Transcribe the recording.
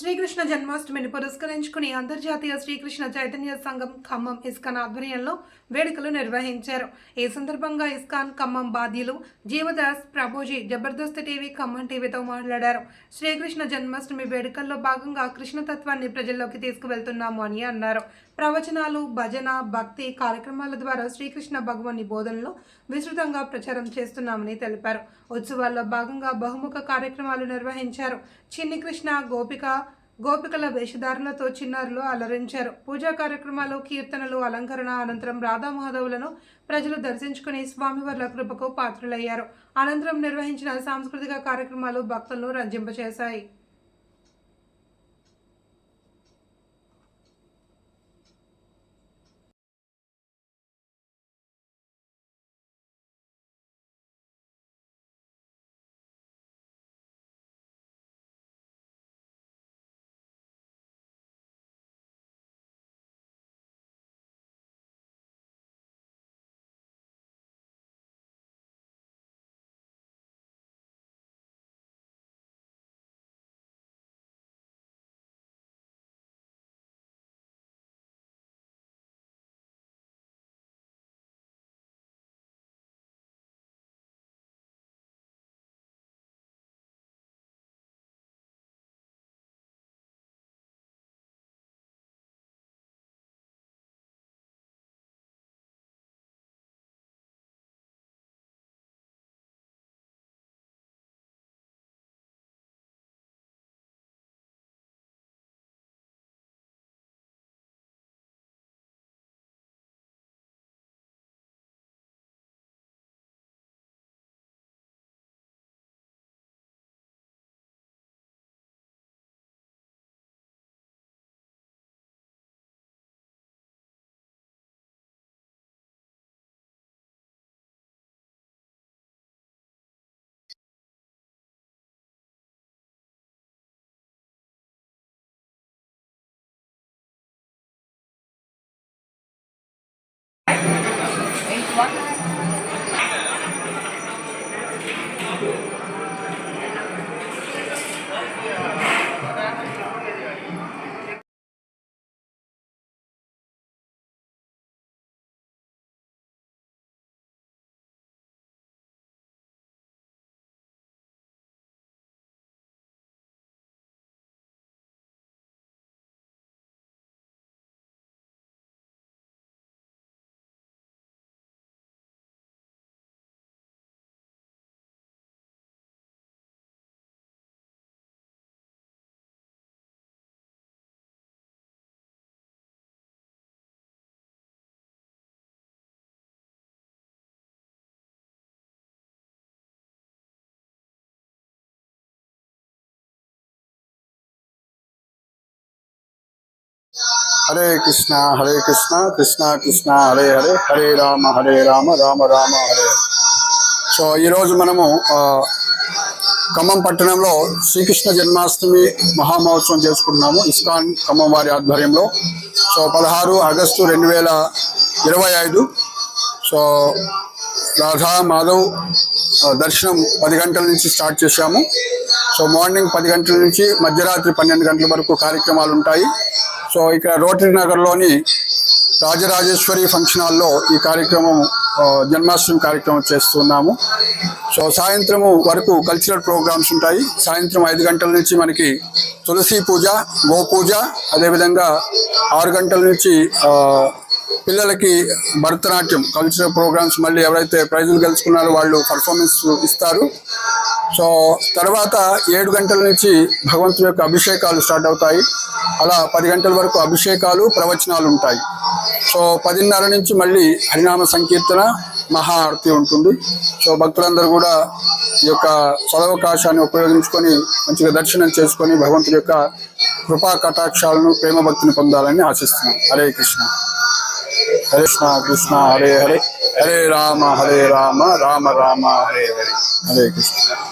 శ్రీకృష్ణ జన్మాష్టమిని పురస్కరించుకుని అంతర్జాతీయ శ్రీకృష్ణ చైతన్య సంఘం ఖమ్మం ఇస్కాన్ ఆధ్వర్యంలో వేడుకలు నిర్వహించారు. ఈ సందర్భంగా ఇస్కాన్ ఖమ్మం బాధ్యులు జీవదాస్ ప్రభోజీ జబర్దస్త్ టీవీ ఖమ్మం టీవీతో మాట్లాడారు. శ్రీకృష్ణ జన్మాష్టమి వేడుకల్లో భాగంగా కృష్ణతత్వాన్ని ప్రజల్లోకి తీసుకువెళ్తున్నాము అని అన్నారు. ప్రవచనాలు భజన భక్తి కార్యక్రమాల ద్వారా శ్రీకృష్ణ భగవాని బోధనలో విస్తృతంగా ప్రచారం చేస్తున్నామని తెలిపారు. ఉత్సవాల్లో భాగంగా బహుముఖ కార్యక్రమాలు నిర్వహించారు. చిన్ని కృష్ణ గోపిక గోపికల వేషధారణలతో చిన్నారులు అలరించారు. పూజా కార్యక్రమాలు కీర్తనలు అలంకరణ అనంతరం రాధామాధవులను ప్రజలు దర్శించుకుని స్వామివార్ల కృపకు పాత్రులయ్యారు. అనంతరం నిర్వహించిన సాంస్కృతిక కార్యక్రమాలు భక్తులను రంజింపచేశాయి. హరే కృష్ణ హరే కృష్ణ కృష్ణ కృష్ణ హరే హరే హరే రామ హరే రామ రామ రామ హరే సో ఈరోజు మనము ఖమ్మం పట్టణంలో శ్రీకృష్ణ జన్మాష్టమి మహామహోత్సవం చేసుకుంటున్నాము ఇస్కాన్ ఖమ్మం వారి ఆధ్వర్యంలో. సో పదహారు ఆగస్టు రెండు వేల ఇరవై ఐదు. సో రాధా మాధవ్ దర్శనం పది గంటల నుంచి స్టార్ట్ చేశాము. సో మార్నింగ్ పది గంటల నుంచి మధ్యరాత్రి పన్నెండు గంటల వరకు కార్యక్రమాలు ఉంటాయి. సో ఇక్కడ రోటరీ నగర్లోని రాజరాజేశ్వరి ఫంక్షన్ హాల్లో ఈ కార్యక్రమం జన్మాష్టమి కార్యక్రమం చేస్తున్నాము. సో సాయంత్రము వరకు కల్చరల్ ప్రోగ్రామ్స్ ఉంటాయి. సాయంత్రం ఐదు గంటల నుంచి మనకి తులసి పూజ గోపూజ అదేవిధంగా ఆరు గంటల నుంచి పిల్లలకి భరతనాట్యం కల్చరల్ ప్రోగ్రామ్స్ మళ్ళీ ఎవరైతే ప్రైజులు గెలుచుకున్నారో వాళ్ళు పర్ఫార్మెన్స్ ఇస్తారు. సో తర్వాత ఏడు గంటల నుంచి భగవంతుని యొక్క అభిషేకాలు స్టార్ట్ అవుతాయి. అలా పది గంటల వరకు అభిషేకాలు ప్రవచనాలు ఉంటాయి. సో పదిన్నర నుంచి మళ్ళీ హరినామ సంకీర్తన మహాఆరతి ఉంటుంది. సో భక్తులందరూ కూడా ఈ యొక్క సదవకాశాన్ని ఉపయోగించుకొని మంచిగా దర్శనం చేసుకొని భగవంతుడి యొక్క కృపా కటాక్షాలను ప్రేమ భక్తిని పొందాలని ఆశిస్తున్నాం. హరే కృష్ణ. హరే కృష్ణ కృష్ణ హరే హరే. హరే రామ హరే రామ రామ రామ హరే హరే. హరే కృష్ణ.